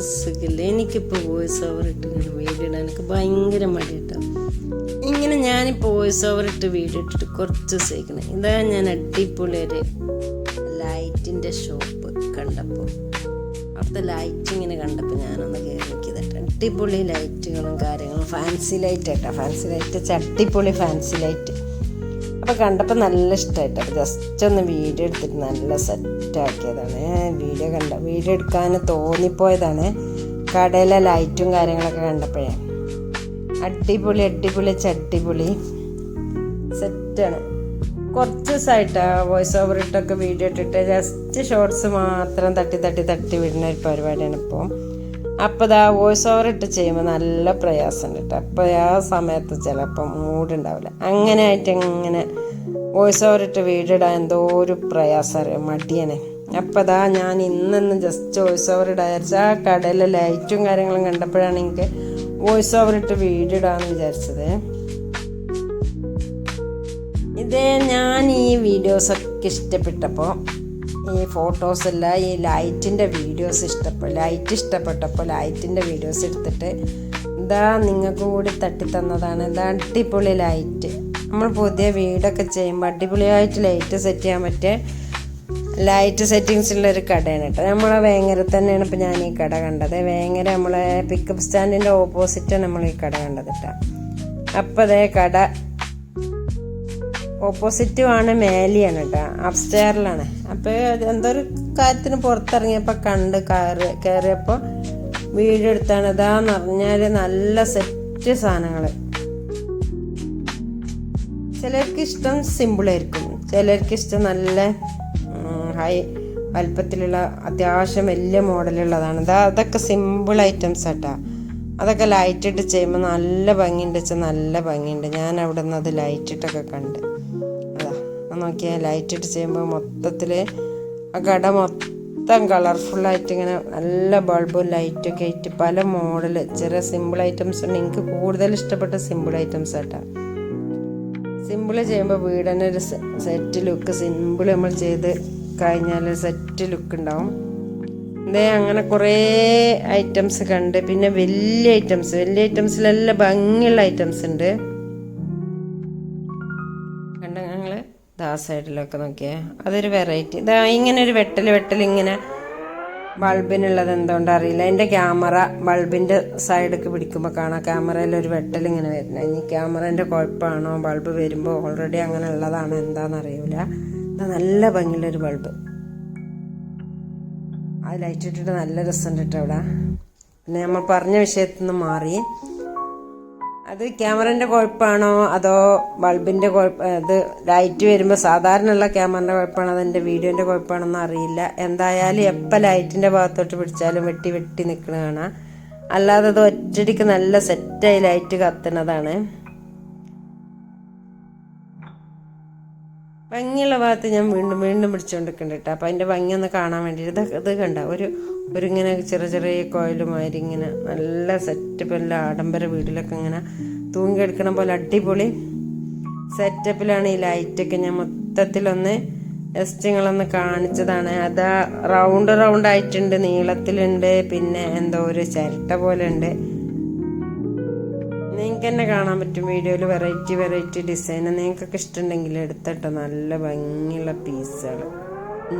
എല്ലാവർക്കും സുഖമില്ല എനിക്കിപ്പോൾ വോയിസ് ഓവർ ഇട്ട് ഇങ്ങനെ വീഡിയോ ഇടാൻ എനിക്ക് ഭയങ്കര മടിയിട്ടാണ് ഇങ്ങനെ ഞാനിപ്പോൾ വോയിസ് ഓവർ ഇട്ട് വീഡിയോ ഇട്ടിട്ട് കുറച്ച് സഹിക്കണം ഇതാ ഞാൻ അടിപൊളി ഒരു ലൈറ്റിന്റെ ഷോപ്പ് കണ്ടപ്പോൾ അവിടുത്തെ ലൈറ്റ് ഇങ്ങനെ കണ്ടപ്പോൾ ഞാനൊന്ന് കയറി അടിപൊളി ലൈറ്റുകളും കാര്യങ്ങളും. ഫാൻസി ലൈറ്റ് കേട്ടോ ഫാൻസി ലൈറ്റ് അടിപൊളി ഫാൻസി ലൈറ്റ് അപ്പോൾ കണ്ടപ്പോൾ നല്ല ഇഷ്ടമായിട്ട് ജസ്റ്റ് ഒന്ന് വീഡിയോ എടുത്തിട്ട് നല്ല സെറ്റാക്കിയതാണ് വീഡിയോ കണ്ട വീഡിയോ എടുക്കാൻ തോന്നിപ്പോയതാണ്. കടയിലെ ലൈറ്റും കാര്യങ്ങളൊക്കെ കണ്ടപ്പോഴേ. അടിപൊളി അടിപൊളി ചട്ടിപൊളി സെറ്റാണ് കുറച്ച് ദിവസമായിട്ട് വോയിസ് ഓവർ ഇട്ടൊക്കെ വീഡിയോ ഇട്ടിട്ട്. ജസ്റ്റ് ഷോർട്സ് മാത്രം തട്ടി തട്ടി തട്ടി വിടുന്ന ഒരു പരിപാടിയാണ് ഇപ്പോൾ അപ്പോൾ ഇതാ വോയിസ് ഓവർ ഇട്ട് ചെയ്യുമ്പോൾ നല്ല പ്രയാസമുണ്ട് കേട്ടോ. അപ്പോൾ ആ സമയത്ത് ചിലപ്പം മൂടുണ്ടാവില്ല അങ്ങനെ ആയിട്ട് ഇങ്ങനെ വോയിസ് ഓവർ ഇട്ട് വീടിടാൻ എന്തോ ഒരു പ്രയാസം അറിയാം? മടിയനെ അപ്പോൾ ഇതാ ഞാൻ ഇന്നൊന്ന് ജസ്റ്റ് വോയിസ് ഓവർ ഇടാൻ വിചാരിച്ചാൽ ആ കടയിലെ ലൈറ്റും കാര്യങ്ങളും കണ്ടപ്പോഴാണ് എനിക്ക് വോയിസ് ഓവർ ഇട്ട് വീടിടാന്ന് വിചാരിച്ചത്. ഇത് ഞാൻ ഈ വീഡിയോസൊക്കെ ഇഷ്ടപ്പെട്ടപ്പോൾ ഈ ഫോട്ടോസ് എല്ലാം ഈ ലൈറ്റിന്റെ വീഡിയോസ് ഇഷ്ടപ്പെട്ട ലൈറ്റ് ഇഷ്ടപ്പെട്ടപ്പോൾ ലൈറ്റിന്റെ വീഡിയോസ് എടുത്തിട്ട് ഇതാ നിങ്ങൾക്ക് കൂടി തട്ടിത്തന്നതാണ്. ഇതാ അടിപൊളി ലൈറ്റ് നമ്മൾ പുതിയ വീടൊക്കെ ചെയ്യുമ്പോൾ അടിപൊളിയായിട്ട് ലൈറ്റ് സെറ്റ് ചെയ്യാൻ പറ്റിയ ലൈറ്റ് സെറ്റിങ്സ് ഉള്ള ഒരു കടയാണ് കേട്ടോ. നമ്മളെ വേങ്ങര തന്നെയാണ് ഇപ്പോൾ ഞാൻ ഈ കട കണ്ടത്. വേങ്ങര നമ്മളെ പിക്കപ്പ് സ്റ്റാൻഡിന്റെ ഓപ്പോസിറ്റാണ് നമ്മൾ ഈ കട കണ്ടത് കേട്ടോ. അപ്പോൾ അതേ കട ഓപ്പോസിറ്റും ആണ് മേലിയാണ് കേട്ടോ. അപ്സ്റ്റെയറിലാണ് അപ്പോൾ എന്തൊരു കാര്യത്തിന് പുറത്തിറങ്ങിയപ്പോൾ കണ്ട് കയറി കയറിയപ്പോൾ വീഡിയോ എടുത്താണ്. ഇതാന്ന് പറഞ്ഞാൽ നല്ല സെറ്റ് സാധനങ്ങൾ ചിലർക്ക് ഇഷ്ടം സിമ്പിളായിരിക്കും ചിലർക്ക് ഇഷ്ടം നല്ല ഹൈ വലുപ്പത്തിലുള്ള അത്യാവശ്യം വലിയ മോഡലുള്ളതാണ് ഇതാ അതൊക്കെ സിമ്പിൾ ഐറ്റംസ് ആട്ടാ. അതൊക്കെ ലൈറ്റ് ഇട്ട് ചെയ്യുമ്പോൾ നല്ല ഭംഗിയുണ്ട്. വെച്ചാൽ നല്ല ഭംഗിയുണ്ട്. ഞാൻ അവിടെ നിന്ന് അത് ലൈറ്റ് ഇട്ടൊക്കെ കണ്ട്. നോക്കിയാൽ ലൈറ്റ് ഇട്ട് ചെയ്യുമ്പോൾ മൊത്തത്തിൽ ആ കട മൊത്തം കളർഫുള്ളായിട്ട് ഇങ്ങനെ നല്ല ബൾബും ലൈറ്റൊക്കെ ആയിട്ട് പല മോഡൽ ചെറിയ സിമ്പിൾ ഐറ്റംസ് ഉണ്ട്. എനിക്ക് കൂടുതൽ ഇഷ്ടപ്പെട്ട സിമ്പിൾ ഐറ്റംസ് ആട്ടാ. സിമ്പിൾ ചെയ്യുമ്പോൾ വീടിന് ഒരു സെറ്റ് ലുക്ക് സിമ്പിൾ നമ്മൾ ചെയ്ത് കഴിഞ്ഞാൽ സെറ്റ് ലുക്ക് ഉണ്ടാവും. ഇതേ അങ്ങനെ കുറേ ഐറ്റംസ് കണ്ട്. പിന്നെ വലിയ ഐറ്റംസ് വലിയ ഐറ്റംസിലെല്ലാം ഭംഗിയുള്ള ഐറ്റംസ് ഉണ്ട്. ദാ സൈഡിലൊക്കെ നോക്കിയേ. അതൊരു വെറൈറ്റി ഇതാ ഇങ്ങനെ ഒരു വെട്ടൽ വെട്ടൽ ഇങ്ങനെ ബൾബിനുള്ളത് എന്തുകൊണ്ട് അറിയില്ല. എന്റെ ക്യാമറ ബൾബിന്റെ സൈഡൊക്കെ പിടിക്കുമ്പോൾ കാണാം. ക്യാമറയിൽ ഒരു വെട്ടൽ ഇങ്ങനെ വരുന്നത് ഇനി ക്യാമറേന്റെ കുഴപ്പമാണോ ബൾബ് വരുമ്പോൾ ഓൾറെഡി അങ്ങനെ ഉള്ളതാണോ? എന്താണെന്ന് അറിയില്ല ഇത് നല്ല ഭംഗിയുള്ളൊരു ബൾബ് അത് ലൈറ്റ് ഇട്ടിട്ട് നല്ല രസമുണ്ട് കേട്ടോ അവിടെ. പിന്നെ നമ്മൾ പറഞ്ഞ വിഷയത്തിൽ നിന്ന് മാറി. അത് ക്യാമറന്റെ കുഴപ്പമാണോ? അതോ ബൾബിന്റെ കുഴപ്പം അത് ലൈറ്റ് വരുമ്പോൾ സാധാരണയുള്ള ക്യാമറന്റെ കുഴപ്പമാണോ? അതെന്റെ വീഡിയോന്റെ കുഴപ്പമാണോന്ന് അറിയില്ല. എന്തായാലും എപ്പോൾ ലൈറ്റിന്റെ ഭാഗത്തോട്ട് പിടിച്ചാലും വെട്ടി വെട്ടി നിൽക്കണ കാണാം. അല്ലാതെ അത് ഒറ്റടിക്ക് നല്ല സെറ്റായി ലൈറ്റ് കത്തുന്നതാണ് ഭംഗിയുള്ള ഭാഗത്ത് ഞാൻ വീണ്ടും വീണ്ടും പിടിച്ചുകൊണ്ടിരിക്കുന്നുണ്ട് കേട്ടോ. അപ്പം അതിന്റെ ഭംഗി ഒന്ന് കാണാൻ വേണ്ടി ഇത് ഇത് കണ്ട ഒരു ഒരു ഇങ്ങനെ ചെറിയ ചെറിയ കോയിലുമാതിരി ഇങ്ങനെ നല്ല സെറ്റപ്പ് നല്ല ആഡംബര വീട്ടിലൊക്കെ ഇങ്ങനെ തൂങ്ങിയെടുക്കണ പോലെ അടിപൊളി സെറ്റപ്പിലാണ് ഈ ലൈറ്റൊക്കെ ഞാൻ മൊത്തത്തിലൊന്ന് ജസ്റ്റ് നിങ്ങളൊന്ന് കാണിച്ചതാണ്. അത് റൗണ്ട് റൗണ്ട് ആയിട്ടുണ്ട് നീളത്തിലുണ്ട് പിന്നെ എന്തോ ഒരു ചിരട്ട പോലെ ഉണ്ട് നിങ്ങൾക്ക് തന്നെ കാണാൻ പറ്റും വീഡിയോയിൽ വെറൈറ്റി വെറൈറ്റി ഡിസൈൻ നിങ്ങൾക്കൊക്കെ ഇഷ്ടമുണ്ടെങ്കിൽ എടുത്തിട്ടോ. നല്ല ഭംഗിയുള്ള പീസുകൾ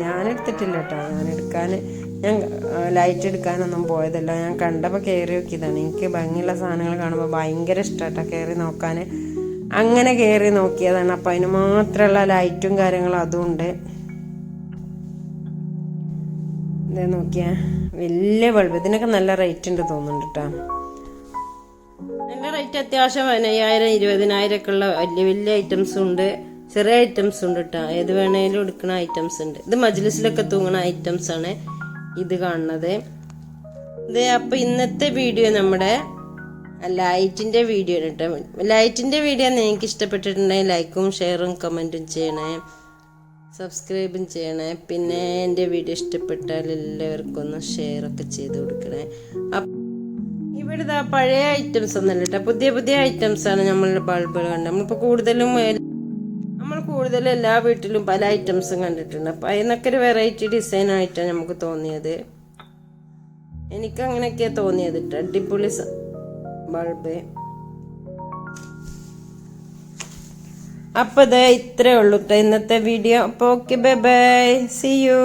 ഞാൻ എടുത്തിട്ടില്ല കേട്ടോ ഞാൻ എടുക്കാൻ ഞാൻ ലൈറ്റ് എടുക്കാനൊന്നും പോയതല്ല. ഞാൻ കണ്ടപ്പോൾ കയറി നോക്കിയതാണ്. എനിക്ക് ഭംഗിയുള്ള സാധനങ്ങൾ കാണുമ്പോൾ ഭയങ്കര ഇഷ്ടമാട്ടോ കയറി നോക്കാൻ അങ്ങനെ കയറി നോക്കിയതാണ്. അപ്പോൾ അതിന് മാത്രമുള്ള ലൈറ്റും കാര്യങ്ങളും അതും ഉണ്ട്. ഇതേ നോക്കിയാൽ വലിയ ബൾബ് ഇതിനൊക്കെ നല്ല റേറ്റ് ഉണ്ട് തോന്നുന്നുണ്ട് കേട്ടോ നല്ല റേറ്റ് അത്യാവശ്യം പതിനയ്യായിരം ഇരുപതിനായിരം ഒക്കെ ഉള്ള വലിയ വലിയ ഐറ്റംസ് ഉണ്ട്. ചെറിയ ഐറ്റംസ് ഉണ്ട് കേട്ടോ ഏത് വേണേലും എടുക്കുന്ന ഐറ്റംസ് ഉണ്ട്. ഇത് മജ്ലിസിലൊക്കെ തൂങ്ങുന്ന ഐറ്റംസ് ആണ് ഇത് കാണുന്നത്. ഇത് അപ്പൊ ഇന്നത്തെ വീഡിയോ നമ്മുടെ ലൈറ്റിന്റെ വീഡിയോ കേട്ടോ ലൈറ്റിന്റെ വീഡിയോ നിങ്ങൾക്ക് ഇഷ്ടപ്പെട്ടിട്ടുണ്ടെങ്കിൽ ലൈക്കും ഷെയറും കമന്റും ചെയ്യണേ. സബ്സ്ക്രൈബും ചെയ്യണേ. പിന്നെ എന്റെ വീഡിയോ ഇഷ്ടപ്പെട്ടാൽ എല്ലാവർക്കും ഒന്ന് ഒക്കെ ചെയ്ത് കൊടുക്കണേ. അപ്പ- ഇവിടെ ദാ പഴയ ഐറ്റംസ് ഒന്നല്ല കേട്ടോ. പുതിയ പുതിയ ഐറ്റംസ് ആണ് നമ്മളുടെ ബൾബുകൾ കണ്ടത്. നമ്മളിപ്പോൾ കൂടുതലും നമ്മൾ കൂടുതലും എല്ലാ വീട്ടിലും പല ഐറ്റംസും കണ്ടിട്ടുണ്ട്. അപ്പം അതിനൊക്കെ ഒരു വെറൈറ്റി ഡിസൈൻ ആയിട്ടാണ് നമുക്ക് തോന്നിയത്. എനിക്ക് അങ്ങനെയൊക്കെയാ തോന്നിയത് കേട്ടോ. അടിപൊളി ബൾബ് അപ്പോൾ ഇതേ ഇത്രേ ഉള്ളൂ കേട്ടോ ഇന്നത്തെ വീഡിയോ അപ്പോൾ okay bye bye see you